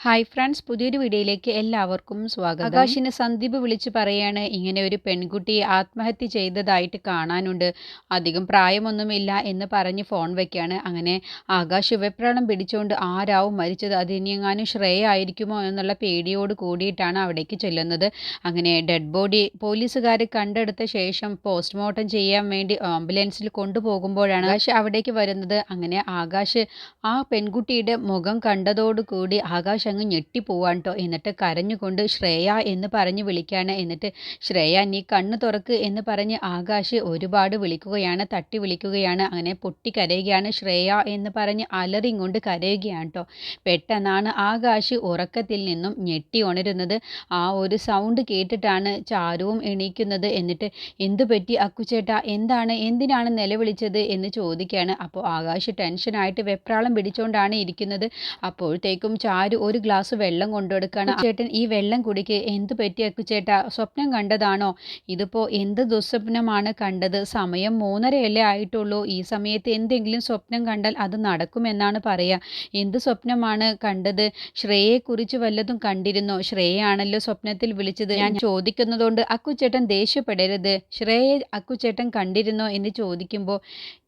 Hi friends പുതിയൊരു വീഡിയോയിലേക്ക് എല്ലാവർക്കും സ്വാഗതം. ആകാശിന് സന്ദീപ് വിളിച്ച് പറയാണ് ഇങ്ങനെ ഒരു പെൺകുട്ടി ആത്മഹത്യ ചെയ്തതായിട്ട് കാണാനുണ്ട്. അധികം പ്രായമൊന്നുമില്ല എന്ന് പറഞ്ഞ് ഫോൺ വയ്ക്കുകയാണ് അങ്ങനെ ആകാശ് വെപ്രാളം പിടിച്ചുകൊണ്ട് ആരാവും മരിച്ചത്? അതിനെങ്ങാനും ശ്രേയ ആയിരിക്കുമോ? എന്നുള്ള പേടിയോട് കൂടിയിട്ടാണ് അവിടേക്ക് ചെല്ലുന്നത്. അങ്ങനെ ഡെഡ് ബോഡി പോലീസുകാർ കണ്ടെടുത്ത ശേഷം പോസ്റ്റ്മോർട്ടം ചെയ്യാൻ വേണ്ടി ആംബുലൻസിൽ കൊണ്ടുപോകുമ്പോഴാണ് ആകാശ് അവിടേക്ക് വരുന്നത്. അങ്ങനെ ആകാശ് ആ പെൺകുട്ടിയുടെ മുഖം കണ്ടതോടുകൂടി ആകാശ് അങ്ങ് ഞെട്ടിപ്പോവാൻ കേട്ടോ എന്നിട്ട് കരഞ്ഞുകൊണ്ട് ശ്രേയ എന്ന് പറഞ്ഞ് വിളിക്കുകയാണ് എന്നിട്ട് ശ്രേയ നീ കണ്ണ് തുറക്ക് എന്ന് പറഞ്ഞ് ആകാശ് ഒരുപാട് വിളിക്കുകയാണ് തട്ടി വിളിക്കുകയാണ്. അങ്ങനെ പൊട്ടി കരയുകയാണ് ശ്രേയ എന്ന് പറഞ്ഞ് അലറിയും കൊണ്ട് കരയുകയാണ് കേട്ടോ പെട്ടെന്നാണ് ആകാശ് ഉറക്കത്തിൽ നിന്നും ഞെട്ടി ഉണരുന്നത്. ആ ഒരു സൗണ്ട് കേട്ടിട്ടാണ് ചാരുവും എണീക്കുന്നത്. എന്നിട്ട് എന്തു പറ്റി അക്കുചേട്ട എന്താണ്? എന്തിനാണ് നിലവിളിച്ചത് എന്ന് ചോദിക്കുകയാണ് അപ്പോൾ ആകാശ് ടെൻഷനായിട്ട് വെപ്രാളം പിടിച്ചുകൊണ്ടാണ് ഇരിക്കുന്നത്. അപ്പോഴത്തേക്കും ചാരു ഒരു ഗ്ലാസ് വെള്ളം കൊണ്ടുകൊടുക്കുകയാണ്. ചേട്ടൻ ഈ വെള്ളം കുടിക്ക്. എന്ത് പറ്റി അക്കുചേട്ട? സ്വപ്നം കണ്ടതാണോ? ഇതിപ്പോൾ എന്ത് ദുസ്വപ്നമാണ് കണ്ടത്? സമയം മൂന്നരയല്ലേ ആയിട്ടുള്ളൂ. ഈ സമയത്ത് എന്തെങ്കിലും സ്വപ്നം കണ്ടാൽ അത് നടക്കുമെന്നാണ് പറയുക എന്ത് സ്വപ്നമാണ് കണ്ടത്? ശ്രേയെക്കുറിച്ച് വല്ലതും കണ്ടിരുന്നോ? ശ്രേയാണല്ലോ സ്വപ്നത്തിൽ വിളിച്ചത്. ഞാൻ ചോദിക്കുന്നതുകൊണ്ട് അക്കുച്ചേട്ടൻ ദേഷ്യപ്പെടരുത്. ശ്രേയെ അക്കുച്ചേട്ടൻ കണ്ടിരുന്നോ എന്ന് ചോദിക്കുമ്പോൾ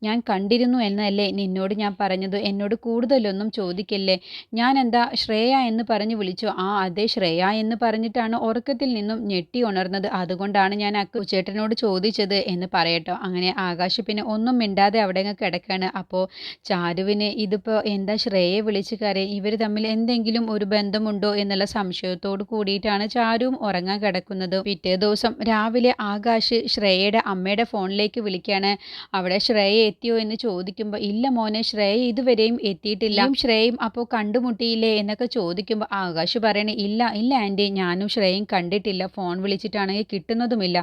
ഞാൻ കണ്ടിരുന്നു എന്നല്ലേ നിന്നോട് ഞാൻ പറഞ്ഞത്? എന്നോട് കൂടുതലൊന്നും ചോദിക്കല്ലേ? ഞാൻ എന്താ ശ്രേയ എന്ന് പറഞ്ഞ് വിളിച്ചു. ആ അതെ ശ്രേയ എന്ന് പറഞ്ഞിട്ടാണ് ഉറക്കത്തിൽ നിന്നും ഞെട്ടി ഉണർന്നത്. അതുകൊണ്ടാണ് ഞാൻ ചേട്ടനോട് ചോദിച്ചത് എന്ന് പറയട്ടോ. അങ്ങനെ ആകാശ് പിന്നെ ഒന്നും മിണ്ടാതെ അവിടെ അങ്ങ് കിടക്കാണ്. അപ്പോൾ ചാരുവിന് ഇതിപ്പോൾ എന്താ ശ്രേയെ വിളിച്ച് കരയും ഇവർ തമ്മിൽ എന്തെങ്കിലും ഒരു ബന്ധമുണ്ടോ എന്നുള്ള സംശയത്തോട് കൂടിയിട്ടാണ് ചാരുവും ഉറങ്ങാൻ കിടക്കുന്നത്. പിറ്റേ ദിവസം രാവിലെ ആകാശ് ശ്രേയയുടെ അമ്മയുടെ ഫോണിലേക്ക് വിളിക്കുകയാണ് അവിടെ ശ്രേയ എത്തിയോ എന്ന് ചോദിക്കുമ്പോൾ ഇല്ല മോനെ ശ്രേയ ഇതുവരെയും എത്തിയിട്ടില്ല. ശ്രേയും അപ്പോൾ കണ്ടുമുട്ടിയില്ലേ? എന്നൊക്കെ ചോദിക്കുമ്പോൾ ആകാശ് പറയണേ ഇല്ല ഇല്ല ആന്റി ഞാനും ശ്രേയും കണ്ടിട്ടില്ല ഫോൺ വിളിച്ചിട്ടാണെങ്കിൽ കിട്ടുന്നതുമില്ല.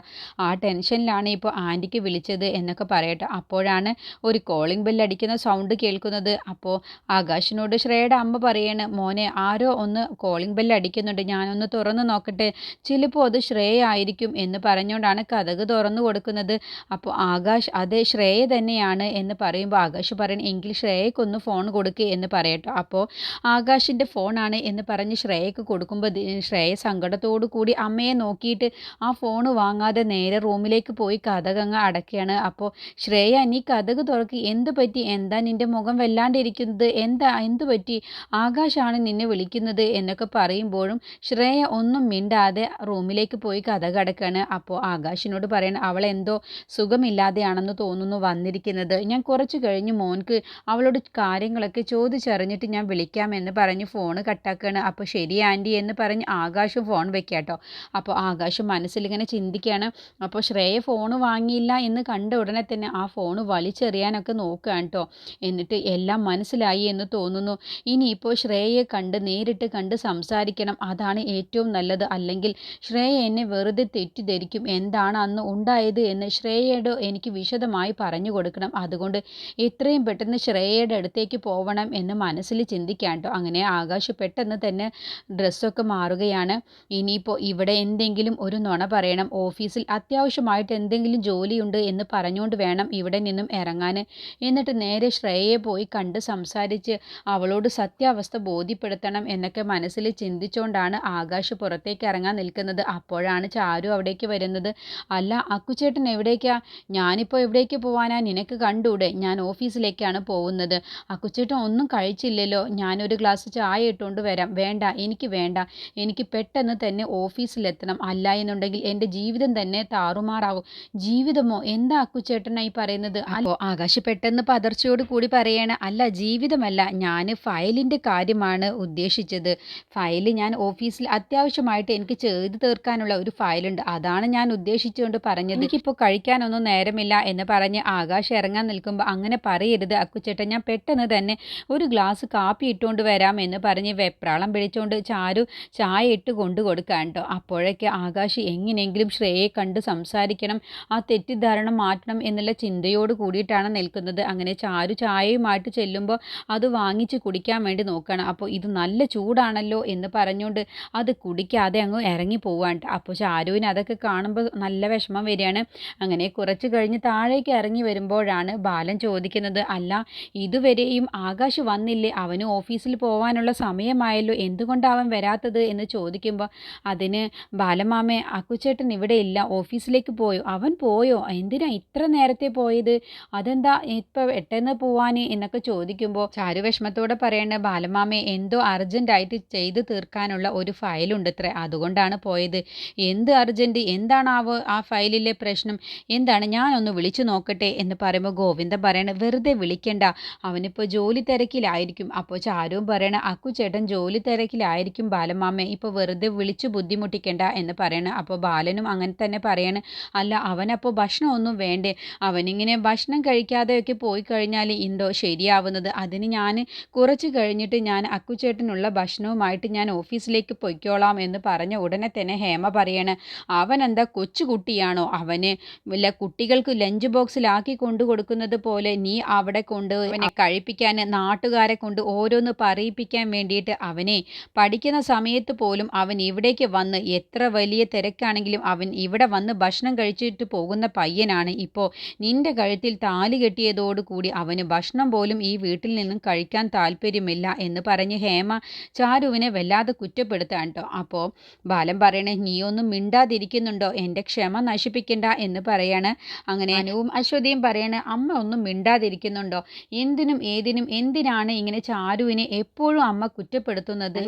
ആ ടെൻഷനിലാണ് ഇപ്പോൾ ആന്റിക്ക് വിളിച്ചത് എന്നൊക്കെ പറയട്ടെ. അപ്പോഴാണ് ഒരു കോളിംഗ് ബെൽ അടിക്കുന്ന സൗണ്ട് കേൾക്കുന്നത്. അപ്പോൾ ആകാശിനോട് ശ്രേയുടെ അമ്മ പറയാണ് മോനെ ആരോ ഒന്ന് കോളിംഗ് ബെൽ അടിക്കുന്നുണ്ട്. ഞാനൊന്ന് തുറന്നു നോക്കട്ടെ. ചിലപ്പോൾ അത് ശ്രേയ ആയിരിക്കും എന്ന് പറഞ്ഞുകൊണ്ടാണ് കഥക് തുറന്നു കൊടുക്കുന്നത്. അപ്പോൾ ആകാശ് അതെ ശ്രേയ തന്നെയാണ് എന്ന് പറയുമ്പോൾ ആകാശ് പറയണം എങ്കിൽ ശ്രേയക്കൊന്ന് ഫോൺ കൊടുക്കുക എന്ന് പറയട്ടോ. അപ്പോൾ ആകാശിന്റെ ഫോണാണ് എന്ന് പറഞ്ഞ് ശ്രേയക്ക് കൊടുക്കുമ്പോൾ ശ്രേയ സങ്കടത്തോടു കൂടി അമ്മയെ നോക്കിയിട്ട് ആ ഫോൺ വാങ്ങാതെ നേരെ റൂമിലേക്ക് പോയി കഥകങ്ങ് അടക്കുകയാണ്. അപ്പോൾ ശ്രേയ നീ കഥക് തുറക്കി. എന്ത് പറ്റി? എന്താ നിന്റെ മുഖം വല്ലാണ്ടിരിക്കുന്നത്? എന്താ എന്ത് പറ്റി? ആകാശാണ് നിന്നെ വിളിക്കുന്നത് എന്നൊക്കെ പറയുമ്പോഴും ശ്രേയ ഒന്നും മിണ്ടാതെ റൂമിലേക്ക് പോയി കഥ അടക്കുകയാണ്. അപ്പോൾ ആകാശിനോട് പറയണം അവൾ എന്തോ സുഖമില്ലാതെയാണെന്ന് തോന്നുന്നു വന്നിരിക്കുന്നത്. ഞാൻ കുറച്ച് കഴിഞ്ഞ് മോൻക്ക് അവളോട് കാര്യങ്ങളൊക്കെ ചോദിച്ചറിഞ്ഞിട്ട് ഞാൻ വിളിക്കാമെന്ന് പറഞ്ഞ് ഫോൺ കട്ടാക്കുകയാണ് അപ്പോൾ ശരി ആന്റി എന്ന് പറഞ്ഞ് ആകാശം ഫോൺ വെക്കാട്ടോ. അപ്പോൾ ആകാശം മനസ്സിലിങ്ങനെ ചിന്തിക്കുകയാണ് അപ്പോൾ ശ്രേയ ഫോൺ വാങ്ങിയില്ല എന്ന് കണ്ട ഉടനെ തന്നെ ആ ഫോൺ വലിച്ചെറിയാനൊക്കെ നോക്കുകയാണ് കേട്ടോ എന്നിട്ട് എല്ലാം മനസ്സിലായി എന്ന് തോന്നുന്നു. ഇനിയിപ്പോൾ ശ്രേയയെ കണ്ട് നേരിട്ട് കണ്ട് സംസാരിക്കണം. അതാണ് ഏറ്റവും നല്ലത്. അല്ലെങ്കിൽ ശ്രേയ എന്നെ വെറുതെ തെറ്റിദ്ധരിക്കും. എന്താണ് അന്ന് ഉണ്ടായത് എന്ന് ശ്രേയയുടെ എനിക്ക് വിശദമായി പറഞ്ഞു കൊടുക്കണം. അതുകൊണ്ട് എത്രയും പെട്ടെന്ന് ശ്രേയയുടെ അടുത്തേക്ക് പോവണം എന്ന് മനസ്സിൽ ചിന്തിക്കാൻ കേട്ടോ അങ്ങനെ ആകാശ് തന്നെ ഡ്രസ്സൊക്കെ മാറുകയാണ്. ഇനിയിപ്പോൾ ഇവിടെ എന്തെങ്കിലും ഒരു നുണ പറയണം. ഓഫീസിൽ അത്യാവശ്യമായിട്ട് എന്തെങ്കിലും ജോലിയുണ്ട് എന്ന് പറഞ്ഞുകൊണ്ട് വേണം ഇവിടെ നിന്നും ഇറങ്ങാൻ എന്നിട്ട് നേരെ ശ്രേയയെ പോയി കണ്ട് സംസാരിച്ച് അവളോട് സത്യാവസ്ഥ ബോധ്യപ്പെടുത്തണം എന്നൊക്കെ മനസ്സിൽ ചിന്തിച്ചുകൊണ്ടാണ് ആകാശ് പുറത്തേക്ക് ഇറങ്ങാൻ നിൽക്കുന്നത്. അപ്പോഴാണ് ചാരു അവിടേക്ക് വരുന്നത്. അല്ല അക്കുചേട്ടൻ എവിടേക്കാ? ഞാനിപ്പോൾ എവിടേക്ക് പോവാനാ? നിനക്ക് കണ്ടൂടെ? ഞാൻ ഓഫീസിലേക്കാണ് പോകുന്നത്. അക്കുച്ചേട്ടൻ ഒന്നും കഴിച്ചില്ലല്ലോ. ഞാനൊരു ഗ്ലാസ് ചായ ഇട്ടുകൊണ്ട് വരാം വേണ്ട എനിക്ക് വേണ്ട. എനിക്ക് പെട്ടെന്ന് തന്നെ ഓഫീസിലെത്തണം അല്ല എന്നുണ്ടെങ്കിൽ എന്റെ ജീവിതം തന്നെ താറുമാറാകും ജീവിതമോ? എന്താ അക്കുച്ചേട്ടനായി പറയുന്നത്? അല്ലോ ആകാശ് പെട്ടെന്ന് പതർച്ചയോട് കൂടി പറയാണ്. അല്ല ജീവിതമല്ല. ഞാൻ ഫയലിന്റെ കാര്യമാണ് ഉദ്ദേശിച്ചത്. ഫയൽ ഞാൻ ഓഫീസിൽ അത്യാവശ്യമായിട്ട് എനിക്ക് ചെയ്തു തീർക്കാനുള്ള ഒരു ഫയലുണ്ട്. അതാണ് ഞാൻ ഉദ്ദേശിച്ചുകൊണ്ട് പറഞ്ഞത്. എനിക്കിപ്പോൾ കഴിക്കാനൊന്നും നേരമില്ല എന്ന് പറഞ്ഞ് ആകാശ് ഇറങ്ങാൻ നിൽക്കുമ്പോൾ അങ്ങനെ പറയരുത് അക്കുച്ചേട്ടൻ ഞാൻ പെട്ടെന്ന് തന്നെ ഒരു ഗ്ലാസ് കാപ്പി ഇട്ടുകൊണ്ട് വരാം എന്ന് പറഞ്ഞ് വെപ്രാളം പിടിച്ചുകൊണ്ട് ചാരു ചായ ഇട്ട് കൊണ്ടു കൊടുക്കാൻ കേട്ടോ അപ്പോഴേക്ക് ആകാശ് എങ്ങനെയെങ്കിലും ശ്രേയെ കണ്ട് സംസാരിക്കണം ആ തെറ്റിദ്ധാരണ മാറ്റണം എന്നുള്ള ചിന്തയോട് കൂടിയിട്ടാണ് നിൽക്കുന്നത്. അങ്ങനെ ചാരു ചായയുമായിട്ട് ചെല്ലുമ്പോൾ അത് വാങ്ങിച്ച് കുടിക്കാൻ വേണ്ടി നോക്കുകയാണ് അപ്പോൾ ഇത് നല്ല ചൂടാണല്ലോ എന്ന് പറഞ്ഞുകൊണ്ട് അത് കുടിക്കാതെ അങ്ങ് ഇറങ്ങി പോവാണ്ട് അപ്പോൾ ചാരുവിന് അതൊക്കെ കാണുമ്പോൾ നല്ല വിഷമം വരികയാണ്. അങ്ങനെ കുറച്ച് കഴിഞ്ഞ് താഴേക്ക് ഇറങ്ങി വരുമ്പോഴാണ് ബാലൻ ചോദിക്കുന്നത് അല്ല ഇതുവരെയും ആകാശ് വന്നില്ലേ? അവന് ഓഫീസിൽ പോകാനുള്ള സമയം സമയമായല്ലോ എന്തുകൊണ്ട് അവൻ വരാത്തത് എന്ന് ചോദിക്കുമ്പോൾ അതിന് ബാലമാമേ അക്കുച്ചേട്ടൻ ഇവിടെ ഇല്ല ഓഫീസിലേക്ക് പോയോ? അവൻ പോയോ? എന്തിനാ ഇത്ര നേരത്തെ പോയത്? അതെന്താ ഇപ്പം പെട്ടെന്ന് പോവാൻ എന്നൊക്കെ ചോദിക്കുമ്പോൾ ചാരു വിഷമത്തോടെ പറയേണ്ട ബാലമാമേ എന്തോ അർജന്റായിട്ട് ചെയ്തു തീർക്കാനുള്ള ഒരു ഫയലുണ്ട് അത്ര അതുകൊണ്ടാണ് പോയത്. എന്ത് അർജന്റ് എന്താണ് ആ ഫയലിലെ പ്രശ്നം? എന്താണ്? ഞാനൊന്ന് വിളിച്ചു നോക്കട്ടെ. എന്ന് പറയുമ്പോൾ ഗോവിന്ദ പറയണ വെറുതെ വിളിക്കണ്ട. അവനിപ്പോൾ ജോലി തിരക്കിലായിരിക്കും. അപ്പോൾ ചാരുവും പറയണ അക്കു ചേട്ടൻ ജോലി തിരക്കിലായിരിക്കും ബാലമാമ. ഇപ്പോൾ വെറുതെ വിളിച്ചു ബുദ്ധിമുട്ടിക്കേണ്ട എന്ന് പറയണ. അപ്പോൾ ബാലനും അങ്ങനെ തന്നെ പറയണ. അല്ല അവനപ്പോൾ ഭക്ഷണമൊന്നും വേണ്ടേ? അവനിങ്ങനെ ഭക്ഷണം കഴിക്കാതെയൊക്കെ പോയി കഴിഞ്ഞാൽ എന്തോ ശരിയാവുന്നത്? അതിന് ഞാൻ കുറച്ച് കഴിഞ്ഞിട്ട് ഞാൻ അക്കുചേട്ടനുള്ള ഭക്ഷണവുമായിട്ട് ഞാൻ ഓഫീസിലേക്ക് പൊയ്ക്കോളാം എന്ന് പറഞ്ഞ ഉടനെ തന്നെ ഹേമ പറയണ. അവൻ എന്താ കൊച്ചുകുട്ടിയാണോ? അവന് വല്ല കുട്ടികൾക്ക് ലഞ്ച് ബോക്സിലാക്കി കൊണ്ടു കൊടുക്കുന്നത് പോലെ നീ അവിടെ കൊണ്ട് അവനെ കഴിപ്പിക്കാൻ നാട്ടുകാരെ കൊണ്ട് ഓരോന്ന് പറയിപ്പിക്കാൻ വേണ്ടിയിട്ട് അവനെ. പഠിക്കുന്ന സമയത്ത് പോലും അവൻ ഇവിടേക്ക് വന്ന് എത്ര വലിയ തിരക്കാണെങ്കിലും അവൻ ഇവിടെ വന്ന് ഭക്ഷണം കഴിച്ചിട്ട് പോകുന്ന പയ്യനാണ്. ഇപ്പോൾ നിന്റെ കഴുത്തിൽ താലി കെട്ടിയതോടുകൂടി അവന് ഭക്ഷണം പോലും ഈ വീട്ടിൽ നിന്നും കഴിക്കാൻ താല്പര്യമില്ല എന്ന് പറഞ്ഞ് ഹേമ ചാരുവിനെ വല്ലാതെ കുറ്റപ്പെടുത്താൻ കേട്ടോ. അപ്പോൾ ബാലൻ പറയണേ നീയൊന്നും മിണ്ടാതിരിക്കുന്നുണ്ടോ? എന്റെ ക്ഷമ നശിപ്പിക്കണ്ട എന്ന് പറയാണ്. അങ്ങനെ അനുവും അശ്വതിയും പറയണേ അമ്മ ഒന്നും മിണ്ടാതിരിക്കുന്നുണ്ടോ? എന്തിനും ഏതിനും എന്തിനാണ് ഇങ്ങനെ ചാരുവിനെ എപ്പോഴും അമ്മ കുറ്റപ്പെടുത്തുന്നത്?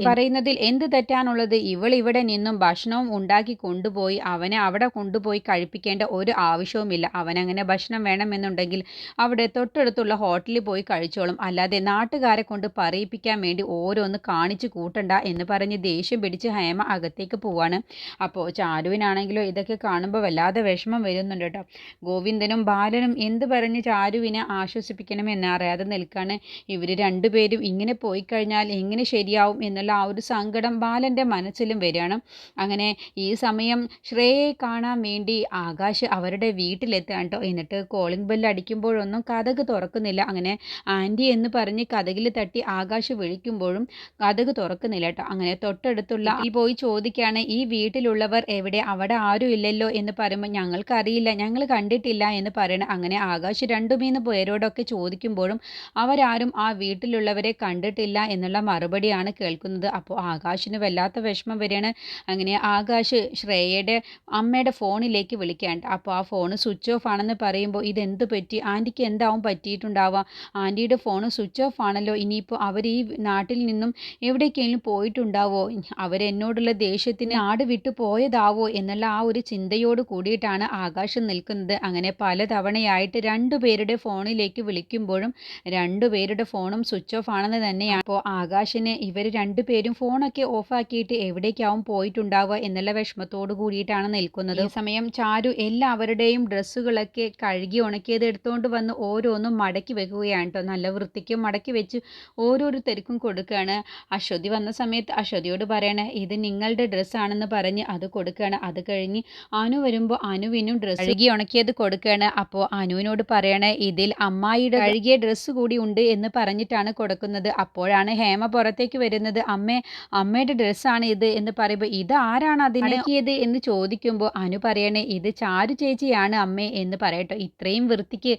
പറയുന്നതിൽ എന്ത് തെറ്റാണുള്ളത്? ഇവൾ ഇവിടെ നിന്നും ഭക്ഷണവും ഉണ്ടാക്കി കൊണ്ടുപോയി അവനെ അവിടെ കൊണ്ടുപോയി കഴിപ്പിക്കേണ്ട ഒരു ആവശ്യവുമില്ല. അവനങ്ങനെ ഭക്ഷണം വേണമെന്നുണ്ടെങ്കിൽ അവിടെ തൊട്ടടുത്തുള്ള ഹോട്ടലിൽ പോയി കഴിച്ചോളും. അല്ലാതെ നാട്ടുകാരെ കൊണ്ട് പറയിപ്പിക്കാൻ വേണ്ടി ഓരോന്ന് കാണിച്ചു കൂട്ടണ്ട എന്ന് പറഞ്ഞ് ദേഷ്യം പിടിച്ച് ഹേമ അകത്തേക്ക് പോവാണ്. അപ്പോൾ ചാരുവിനാണെങ്കിലോ ഇതൊക്കെ കാണുമ്പോൾ വല്ലാതെ വിഷമം വരുന്നുണ്ട് കേട്ടോ. ഗോവിന്ദനും ബാലനും എന്ത് പറഞ്ഞ് ചാരുവിനെ ആശ്വസിപ്പിക്കണമെന്നറിയാതെ നിൽക്കാണ്. ഇവർ രണ്ടുപേരും ഇങ്ങനെ പോയി കഴിഞ്ഞാൽ എങ്ങനെ ശരിയാവും എന്നുള്ള ആ ഒരു സങ്കടം ബാലന്റെ മനസ്സിലും വരികയാണ്. അങ്ങനെ ഈ സമയം ശ്രേയെ കാണാൻ വേണ്ടി ആകാശ് അവരുടെ വീട്ടിലെത്തുക കേട്ടോ. എന്നിട്ട് കോളിംഗ് ബെല്ല് അടിക്കുമ്പോഴൊന്നും കഥക് തുറക്കുന്നില്ല. അങ്ങനെ ആന്റി എന്ന് പറഞ്ഞ് കഥകിൽ തട്ടി ആകാശ് വിളിക്കുമ്പോഴും കഥക് തുറക്കുന്നില്ല കേട്ടോ. അങ്ങനെ തൊട്ടടുത്തുള്ള ഈ പോയി ചോദിക്കുകയാണ് ഈ വീട്ടിലുള്ളവർ എവിടെ? അവിടെ ആരും ഇല്ലല്ലോ? എന്ന് പറയുമ്പോൾ ഞങ്ങൾക്കറിയില്ല. ഞങ്ങൾ കണ്ടിട്ടില്ല. എന്ന് പറയണം. അങ്ങനെ ആകാശ് രണ്ടു മൂന്ന് പേരോടൊക്കെ ചോദിക്കുമ്പോഴും അവരാരും ആ വീട്ടിലുള്ളവരെ കണ്ടിട്ടില്ല എന്നുള്ള മറുപടിയാണ് കേൾക്കുന്നത്. അപ്പോൾ ആകാശിന് വല്ലാത്ത വിഷമം വരികയാണ്. അങ്ങനെ ആകാശ് ശ്രേയയുടെ അമ്മയുടെ ഫോണിലേക്ക് വിളിക്കാണ്ട് അപ്പോൾ ആ ഫോൺ സ്വിച്ച് ഓഫ് ആണെന്ന് പറയുമ്പോൾ ഇതെന്ത് പറ്റി? ആന്റിക്ക് എന്താവും പറ്റിയിട്ടുണ്ടാവുക? ആന്റിയുടെ ഫോൺ സ്വിച്ച് ഓഫ് ആണല്ലോ. ഇനിയിപ്പോൾ അവർ ഈ നാട്ടിൽ നിന്നും എവിടേക്കെങ്കിലും പോയിട്ടുണ്ടാവോ? അവരെന്നോടുള്ള ദേഷ്യത്തിന് ആട് വിട്ടു പോയതാവോ? എന്നുള്ള ആ ഒരു ചിന്തയോട് കൂടിയിട്ടാണ് ആകാശം നിൽക്കുന്നത്. അങ്ങനെ പലതവണയായിട്ട് രണ്ടുപേരുടെ ഫോണിലേക്ക് വിളിക്കുമ്പോഴും രണ്ടുപേരുടെ ഫോണും സ്വിച്ച് ഓഫ് ആണെന്ന് തന്നെയാണ്. അപ്പോൾ ആകാശിന് ഇവർ രണ്ടുപേരും ഫോണൊക്കെ ഓഫാക്കിയിട്ട് എവിടേക്കാവും പോയിട്ടുണ്ടാവുക എന്നുള്ള വിഷമത്തോട് കൂടിയിട്ടാണ് നിൽക്കുന്നത്. ഈ സമയം ചാരു എല്ലാവരുടെയും ഡ്രസ്സുകളൊക്കെ കഴുകി ഉണക്കിയത് എടുത്തുകൊണ്ട് വന്ന് ഓരോന്നും മടക്കി വെക്കുകയാണ് കേട്ടോ. നല്ല വൃത്തിക്ക് മടക്കി വെച്ച് ഓരോരുത്തർക്കും കൊടുക്കുകയാണ്. അശ്വതി വന്ന സമയത്ത് അശ്വതിയോട് പറയണേ ഇത് നിങ്ങളുടെ ഡ്രസ്സാണെന്ന് പറഞ്ഞ് അത് കൊടുക്കുകയാണ്. അത് കഴിഞ്ഞ് അനു വരുമ്പോൾ അനുവിനും ഡ്രസ്സ് കഴുകി ഉണക്കിയത് കൊടുക്കുകയാണ്. അപ്പോൾ അനുവിനോട് പറയണേ ഇതിൽ അമ്മായിയുടെ കഴുകിയ ഡ്രസ്സ് കൂടി ഉണ്ട് എന്ന് പറഞ്ഞിട്ടാണ് കൊടുക്കുന്നത്. അപ്പോഴാണ് ഹേമ പുറത്തേക്ക് വരുന്നത്? അമ്മേ അമ്മയുടെ ഡ്രസ്സാണ് ഇത് എന്ന് പറയുമ്പോൾ ഇത് ആരാണ് അതിനക്കിയത് എന്ന് ചോദിക്കുമ്പോൾ അനു പറയണേ ഇത് ചാരു ചേച്ചിയാണ് അമ്മേ എന്ന് പറയട്ടോ. ഇത്രയും വൃത്തിക്ക്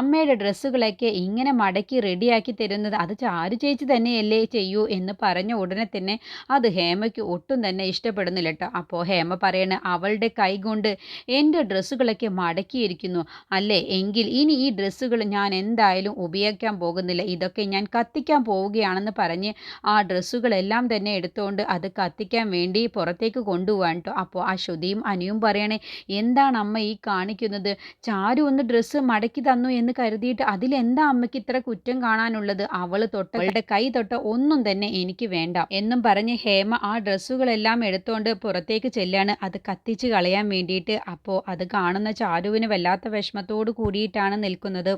അമ്മയുടെ ഡ്രസ്സുകളൊക്കെ ഇങ്ങനെ മടക്കി റെഡിയാക്കി തരുന്നത് അത് ചാരു ചേച്ചി തന്നെയല്ലേ ചെയ്യൂ എന്ന് പറഞ്ഞ ഉടനെ തന്നെ അത് ഹേമയ്ക്ക് ഒട്ടും തന്നെ ഇഷ്ടപ്പെടുന്നില്ല കേട്ടോ അപ്പോൾ ഹേമ പറയണ അവളുടെ കൈ കൊണ്ട് എന്റെ ഡ്രസ്സുകളൊക്കെ മടക്കിയിരിക്കുന്നു. അല്ലേ? എങ്കിൽ ഇനി ഈ ഡ്രസ്സുകൾ ഞാൻ എന്തായാലും ഉപയോഗിക്കാൻ പോകുന്നില്ല. ഇതൊക്കെ ഞാൻ കത്തിക്കാൻ പോവുകയാണെന്ന് പറഞ്ഞ് ആ ഡ്രസ്സുകളെല്ലാം തന്നെ എടുത്തുകൊണ്ട് അത് കത്തിക്കാൻ വേണ്ടി പുറത്തേക്ക് കൊണ്ടുപോകാൻ കേട്ടോ അപ്പോൾ ആ ശ്രുതിയും അനിയും പറയണേ എന്താണ് അമ്മ ഈ കാണിക്കുന്നത്? ചാരു ഒന്ന് ഡ്രസ്സ് മടക്കി തന്നു എന്ന് കരുതിയിട്ട് അതിലെന്താ അമ്മയ്ക്ക് ഇത്ര കുറ്റം കാണാനുള്ളത്? അവൾ തൊട്ട് അവളുടെ കൈ തൊട്ട ഒന്നും തന്നെ എനിക്ക് വേണ്ട. എന്നും പറഞ്ഞ് ഹേമ ആ ഡ്രസ്സുകളെല്ലാം എടുത്തുകൊണ്ട് പുറത്തേക്ക് ചെല്ലാണ്. അത് കത്തിച്ച് കളയാൻ വേണ്ടിയിട്ട്. അപ്പോൾ അത് കാണുന്ന ചാരുവിന് വല്ലാത്ത വിഷമത്തോട് കൂടിയിട്ടാണ് നിൽക്കുന്നത്.